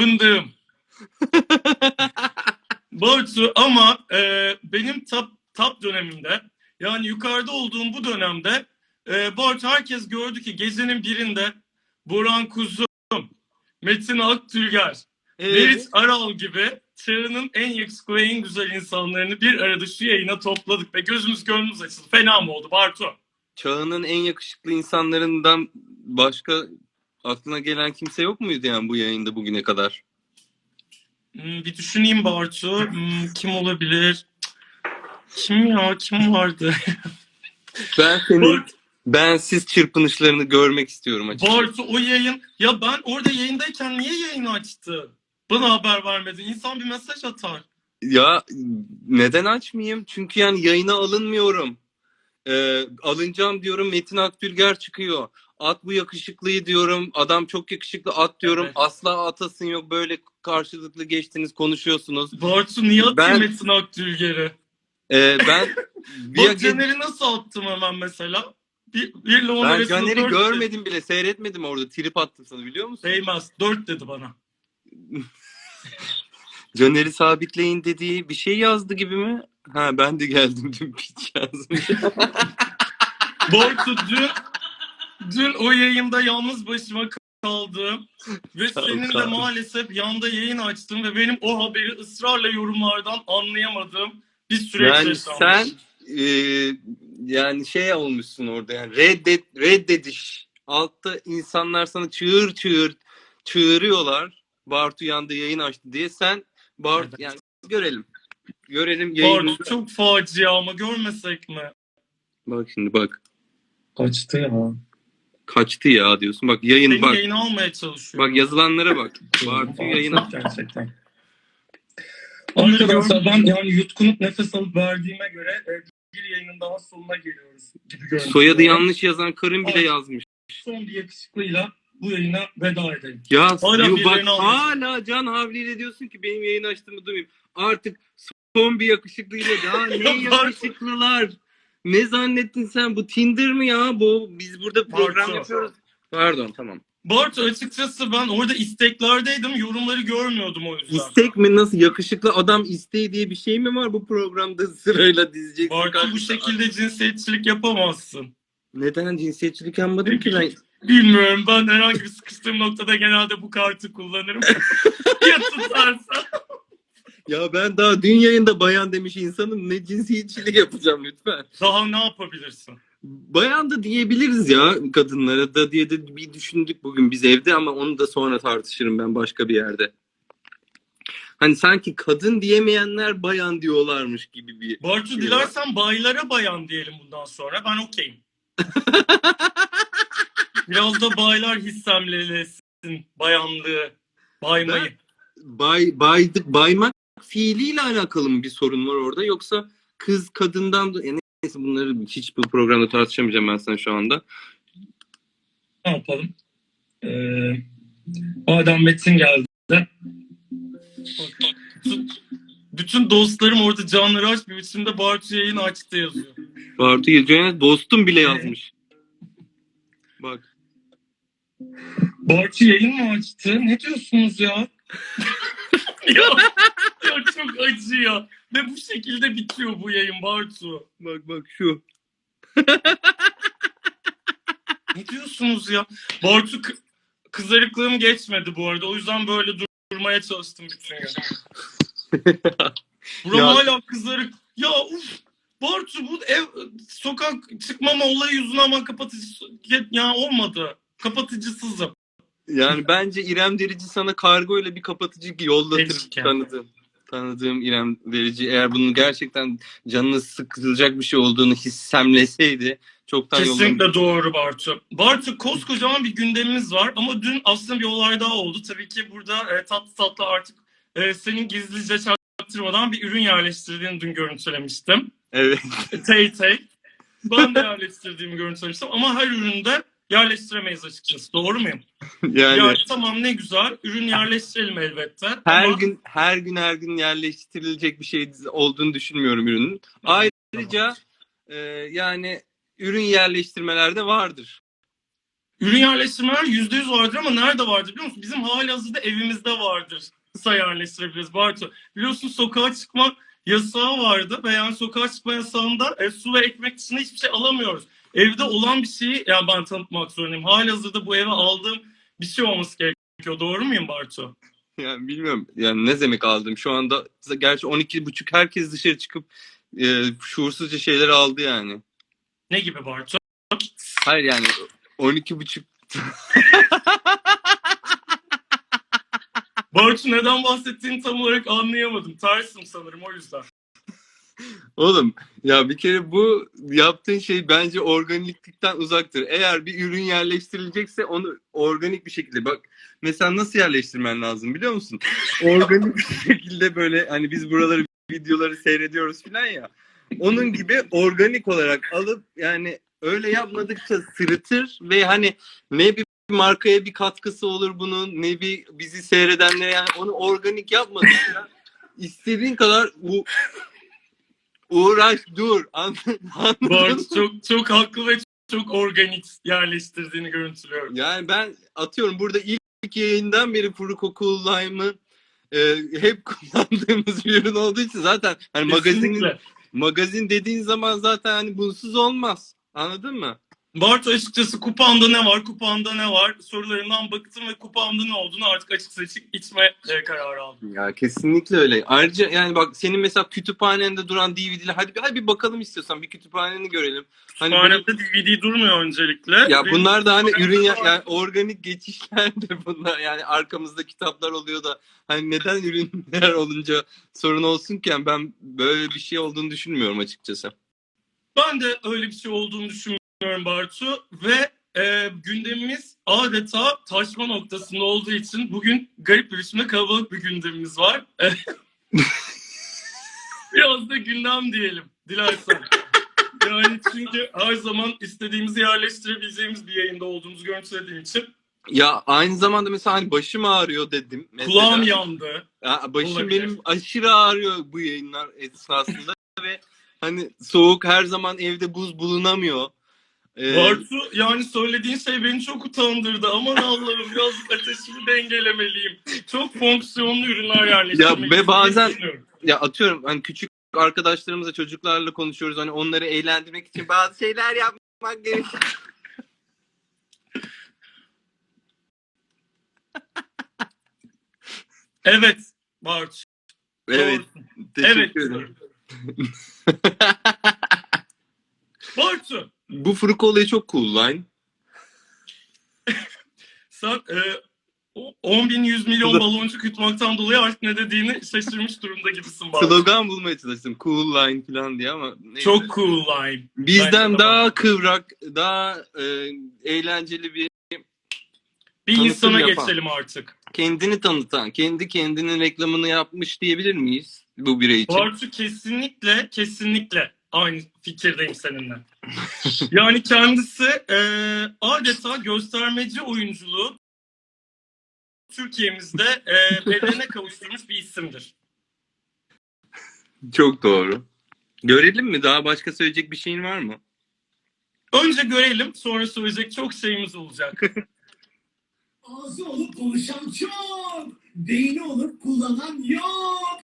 fındığım. Bartu ama e, benim top, top dönemimde yani yukarıda olduğum bu dönemde e, Bartu herkes gördü ki gecenin birinde Burhan Kuzum, Metin Aktülger, Meriç Aral gibi çağının en yakışıklı en güzel insanlarını bir arada şu yayına topladık ve gözümüz gönlümüz açıldı. Fena mı oldu Bartu? Çağının en yakışıklı insanlarından başka aklına gelen kimse yok muydu yani bu yayında bugüne kadar? Hmm, bir düşüneyim Bartu. Hmm, kim olabilir? Kim ya? Kim vardı? Ben senin Bartu, bensiz çırpınışlarını görmek istiyorum açıkçası. Bartu o yayın. Ya ben orada yayındayken niye yayını açtı? Bana haber vermedin. İnsan bir mesaj atar. Ya neden açmayayım? Çünkü yani yayına alınmıyorum. Ee, alınacağım diyorum Metin Akdülger çıkıyor. At bu yakışıklıyı diyorum. Adam çok yakışıklı at diyorum. Evet. Asla atasın yok. Böyle karşılıklı geçtiniz konuşuyorsunuz. Bartu niye Ben- Metin Akdülger'i? Ee, ben bir Bak Caner'i nasıl attım hemen mesela? Bir, birle on ben arasında Caner'i dört görmedim bile. Seyretmedim orada. Trip attım sana biliyor musun? dedi. Değmez. Dört dedi bana. Caner'i sabitleyin dediği bir şey yazdı gibi mi? Ha ben de geldim dün piç yazmış. Bartu dün, dün o yayında yalnız başıma kaldım. Ve senin de maalesef yanda yayın açtın ve benim o haberi ısrarla yorumlardan anlayamadığım bir süreç Yani yaşanmış. sen e, yani şey olmuşsun orada yani reddet, reddediş. Altta insanlar sana çığır çığır çığırıyorlar. Bartu yanda yayın açtı diye. Sen Bartu Evet. yani görelim. Görelim yayını. Bartu çok facia ama görmesek mi? Bak şimdi bak. Kaçtı ya. Kaçtı ya diyorsun. Bak yayın Senin bak. yayını almaya çalışıyorum. Bak yazılanlara bak. Bartu yayına Gerçekten. Arkadaşlar ben yani yutkunup nefes alıp verdiğime göre e, bir yayının daha sonuna geliyoruz gibi görünüyor. soyadı yanlış yazan karın bile Evet. yazmış. Son bir yakışıklıyla bu yayına veda edelim. Ya Hala yo, birilerini bak alıyorsun. hala can havliyle diyorsun ki benim yayın açtığımı duymayayım. Artık son bir yakışıklıyla daha ne Bartu. yakışıklılar. Ne zannettin sen? Bu Tinder mi ya? Bu biz burada program Bartu. yapıyoruz. Pardon tamam. Bartu açıkçası ben orada isteklerdeydim. Yorumları görmüyordum o yüzden. İstek mi nasıl? Yakışıklı adam isteği diye bir şey mi var bu programda sırayla dizeceksin? Bartu bu karşısına? şekilde cinsiyetçilik yapamazsın. Neden cinsiyetçilik yapmadım ki ben? Bilmiyorum ben herhangi bir sıkıştığım noktada genelde bu kartı kullanırım. ya tutarsa. Ya ben daha dün yayında bayan demiş insanım. Ne cinsiyetçilik yapacağım lütfen. Daha ne yapabilirsin? Bayan da diyebiliriz ya kadınlara da diye de bir düşündük bugün biz evde ama onu da sonra tartışırım ben başka bir yerde. Hani sanki kadın diyemeyenler bayan diyorlarmış gibi bir Bartu şey var. dilersen baylara bayan diyelim bundan sonra. Ben okeyim. Biraz da baylar hissemlelesin bayanlığı, baymayı. Bay, baydık, baymak fiiliyle alakalı mı bir sorun var orada yoksa kız kadından da e neyse bunları hiç bu programda tartışamayacağım ben sana şu anda. Ne yapalım? Ee, madem Metin geldi. Bütün, bütün dostlarım orada canları aç bir biçimde Bartu yayın açtı yazıyor. Bartu Yılcay'a dostum bile yazmış. Bak. Bartu yayın mı açtı? Ne diyorsunuz ya? çok acıyor. Ve bu şekilde bitiyor bu yayın Bartu. Bak bak şu. Ne diyorsunuz ya? Bartu kı- kızarıklığım geçmedi bu arada. O yüzden böyle dur- durmaya çalıştım bütün gün. Buram Ya- hala kızarık. Ya uf. Bartu bu ev sokak çıkmama olayı yüzünden ama kapatıcı ya olmadı. Kapatıcısızım. Yani bence İrem Derici sana kargo ile bir kapatıcı yollatır tanıdığım. Tanıdığım İrem Derici eğer bunun gerçekten canını sıkılacak bir şey olduğunu hissemleseydi çoktan. Kesinlikle doğru Bartu. Bartu koskocaman bir gündemimiz var ama dün aslında bir olay daha oldu. Tabii ki burada e, tatlı tatlı artık e, senin gizlice çaktırmadan bir ürün yerleştirdiğini dün görüntülemiştim. Evet. Tay tay. Ben de yerleştirdiğimi görüntülemiştim ama her üründe yerleştiremeyiz açıkçası. Doğru muyum? Yani Ya tamam ne güzel. Ürün yerleştirelim elbette. her ama... gün her gün her gün yerleştirilecek bir şey olduğunu düşünmüyorum ürünün. Ayrıca e, yani ürün yerleştirmelerde vardır. ürün yerleştirmeler yüzde yüz vardır ama nerede vardır biliyor musun? Bizim hali hazırda evimizde vardır. Kısa yerleştirebiliriz Bartu. Biliyorsun sokağa çıkma yasağı vardı ve yani sokağa çıkma yasağında e, su ve ekmek dışında hiçbir şey alamıyoruz. Evde olan bir şeyi yani ben tanıtmak zorundayım. Hali hazırda bu eve aldığım bir şey olması gerekiyor. Doğru muyum Bartu? Yani bilmiyorum yani ne demek aldım. Şu anda gerçi 12 buçuk herkes dışarı çıkıp e, şuursuzca şeyler aldı yani. Ne gibi Bartu? Hayır yani 12 buçuk Bartu neden bahsettiğini tam olarak anlayamadım. Tersim sanırım o yüzden. Oğlum ya bir kere bu yaptığın şey bence organiklikten uzaktır. Eğer bir ürün yerleştirilecekse onu organik bir şekilde bak mesela nasıl yerleştirmen lazım biliyor musun? Organik bir şekilde böyle hani biz buraları videoları seyrediyoruz falan ya. Onun gibi organik olarak alıp yani öyle yapmadıkça sırıtır ve hani ne bir markaya bir katkısı olur bunun ne bir bizi seyredenlere yani onu organik yapmadıkça istediğin kadar bu uğraş dur mı? Bartu çok, çok haklı ve çok organik yerleştirdiğini görüntülüyorum. Yani ben atıyorum burada ilk yayından beri Furuko Cool Lime'ı e, hep kullandığımız bir ürün olduğu için zaten hani Kesinlikle. magazin dediğin zaman zaten hani bunsuz olmaz. Anladın mı? Bartu açıkçası kupanda ne var, kupanda ne var sorularından baktım ve kupanda ne olduğunu artık açık seçik içme e, kararı aldım. Ya kesinlikle öyle. Ayrıca yani bak senin mesela kütüphanende duran DVD'ler hadi bir, hadi bir bakalım istiyorsan bir kütüphaneni görelim. Hani Kütüphanede DVD durmuyor öncelikle. ya Ve- bunlar da hani ürün ya, yani organik geçişler de bunlar. Yani arkamızda kitaplar oluyor da hani neden ürünler olunca sorun olsun ki Yani ben böyle bir şey olduğunu düşünmüyorum açıkçası. Ben de öyle bir şey olduğunu düşünmüyorum Bartu ve e, gündemimiz adeta taşma noktasında olduğu için bugün garip bir biçimde kalabalık bir gündemimiz var. E, Biraz da gündem diyelim dilersen. Yani çünkü her zaman istediğimizi yerleştirebileceğimiz bir yayında olduğumuzu görüntülediğim için Ya aynı zamanda mesela hani başım ağrıyor dedim. Mesela. kulağım yandı. Ya başım Olabilir. benim aşırı ağrıyor bu yayınlar esnasında ve hani soğuk her zaman evde buz bulunamıyor. Ee, Bartu yani söylediğin şey beni çok utandırdı. Aman Allah'ım biraz ateşimi dengelemeliyim. Çok fonksiyonlu ürünler yerleştirmek Ya ve bazen- ya atıyorum hani küçük arkadaşlarımızla çocuklarla konuşuyoruz hani onları eğlendirmek için bazı şeyler yapmak gerekiyor. Evet Bartu. evet teşekkür Evet. ederim. Bu Furuk olayı çok cool line. sen e, o 10 bin 100 milyon baloncuk yutmaktan dolayı artık ne dediğini şaşırmış durumda gibisin Bartu. Slogan bulmaya çalıştım cool line falan diye ama neyse. Çok cool line. bizden Bence daha bak. kıvrak, daha e, eğlenceli bir Bir Tanıtım insana yapan. geçelim artık. kendini tanıtan, kendi kendinin reklamını yapmış diyebilir miyiz bu birey için? Bartu kesinlikle kesinlikle aynı fikirdeyim seninle. yani kendisi e, adeta göstermeci oyunculuğu Türkiye'mizde e, bedenine kavuşturmuş bir isimdir. Çok doğru. Görelim mi? Daha başka söyleyecek bir şeyin var mı? Önce görelim sonra söyleyecek çok şeyimiz olacak. Ağzı olup konuşan çok. Beyni olup kullanan yok.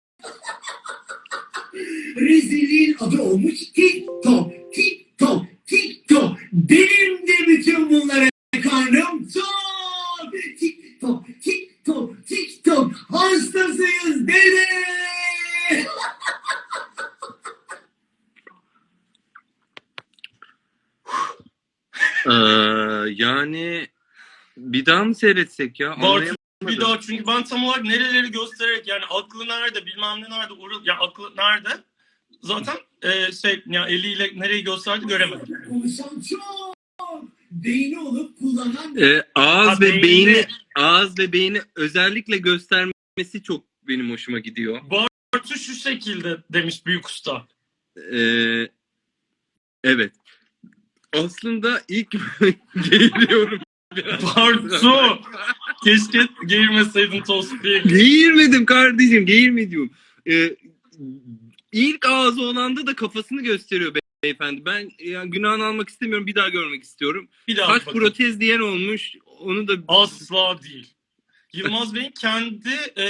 Rezilliğin adı olmuş TikTok. TikTok. TikTok. Benim de bütün bunlara karnım tok. TikTok. TikTok. TikTok. Hastasıyız dede. Ee, yani bir daha mı seyretsek ya? Anlayamadım. bir daha çünkü ben tam olarak nereleri göstererek yani aklı nerede bilmem ne nerede ya aklı nerede zaten e, şey ya eliyle nereyi gösterdi göremedim. Konuşan çok. Beyni olup kullanan Ee, ağız Ha, ve beyni- beyni ağız ve beyni özellikle göstermesi çok benim hoşuma gidiyor. Bartu şu şekilde demiş büyük usta. Ee, evet. Aslında ilk geliyorum. Bartu keşke geğirmeseydin Tospi'ye. Geğirmedim kardeşim, geğirmedim. Ee, ilk ağzı olanda da kafasını gösteriyor beyefendi. Ben ya, günahını almak istemiyorum. Bir daha görmek istiyorum. Bir daha Kaç bakın. protez diyen olmuş. Onu da Asla değil. Yılmaz Bey'in kendi e,